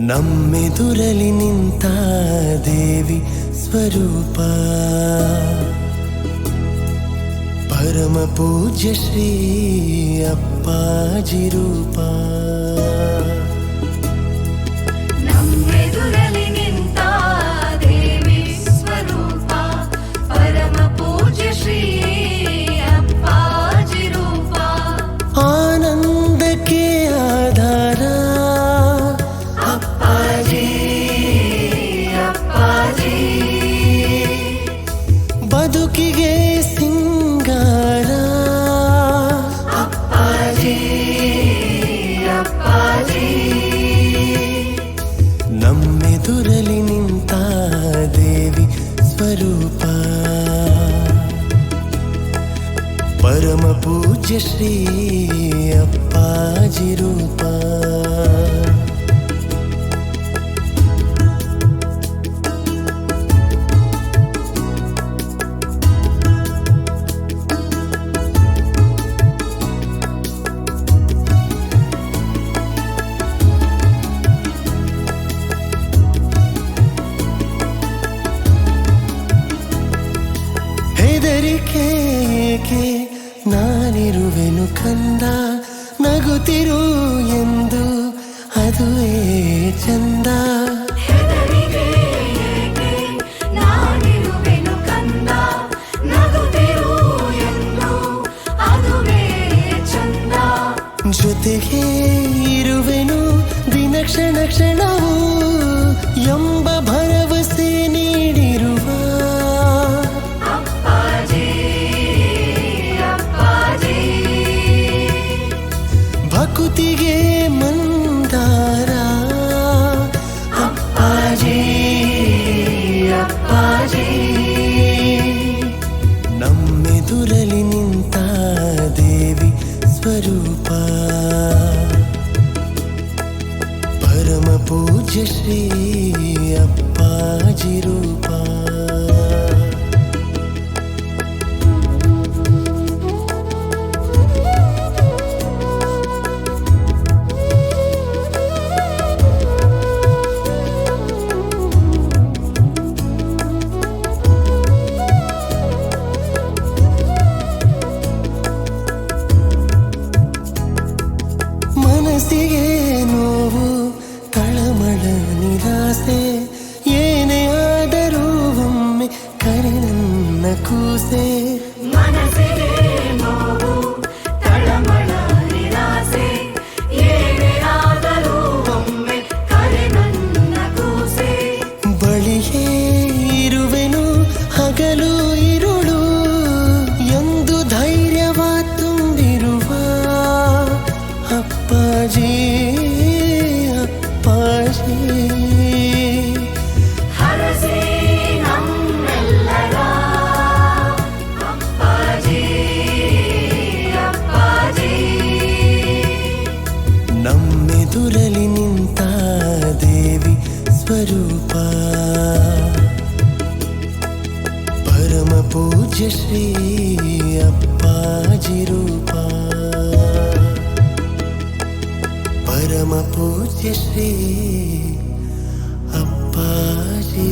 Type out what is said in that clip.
ನಮ್ಮೆದುರಲಿ ನಿಂತ ದೇವಿ ಸ್ವರೂಪ ಪರಮ ಪೂಜ್ಯ ಶ್ರೀ ಅಪ್ಪಾಜಿ ಬದುಕಿಗೆ ಸಿಂಗಾರ ಅಪ್ಪಾಜಿ ಅಪ್ಪಾಜಿ ನಮ್ಮೆದುರಲಿ ನಿಂತ ದೇವಿ ಸ್ವರೂಪ ಪರಮ ಪೂಜ್ಯ ಶ್ರೀ ಅಪ್ಪಾಜಿ ರೂಪ ನಾನಿರುವೆನು ಕಂದ ನಗುತ್ತಿರು ಎಂದು ಅದುವೇ ಚಂದ. ಜೊತೆಗೆ ಇರುವೆನು ದಿನ ಕ್ಷಣ ಕ್ಷಣವು ಎಂಬ ಭರ ಭಕುತಿಗೆ ಮಂದಾರ. ಅಪ್ಪಾಜಿ ಅಪ್ಪಾಜಿ. ನಮ್ಮೆದುರಲಿ ನಿಂತ ದೇವಿ ಸ್ವರೂಪ. ಪರಮ ಪೂಜ್ಯ ಶ್ರೀ ಅಪ್ಪಾಜಿ ರೂಪ. ನಿರಾಸೆ ಏನೇ ಆದರೂ ಒಮ್ಮೆ ಕರೆ ನನ್ನ ಕೂಸೆ ನಮ್ಮೆದುರಲಿ ನಿಂತ ದೇವಿ ಸ್ವರೂಪ ಪರಮ ಪೂಜ್ಯ ಶ್ರೀ ಅಪ್ಪಾಜಿ ರೂಪ ಪರಮ ಪೂಜ್ಯ ಶ್ರೀ ಅಪ್ಪಾಜಿ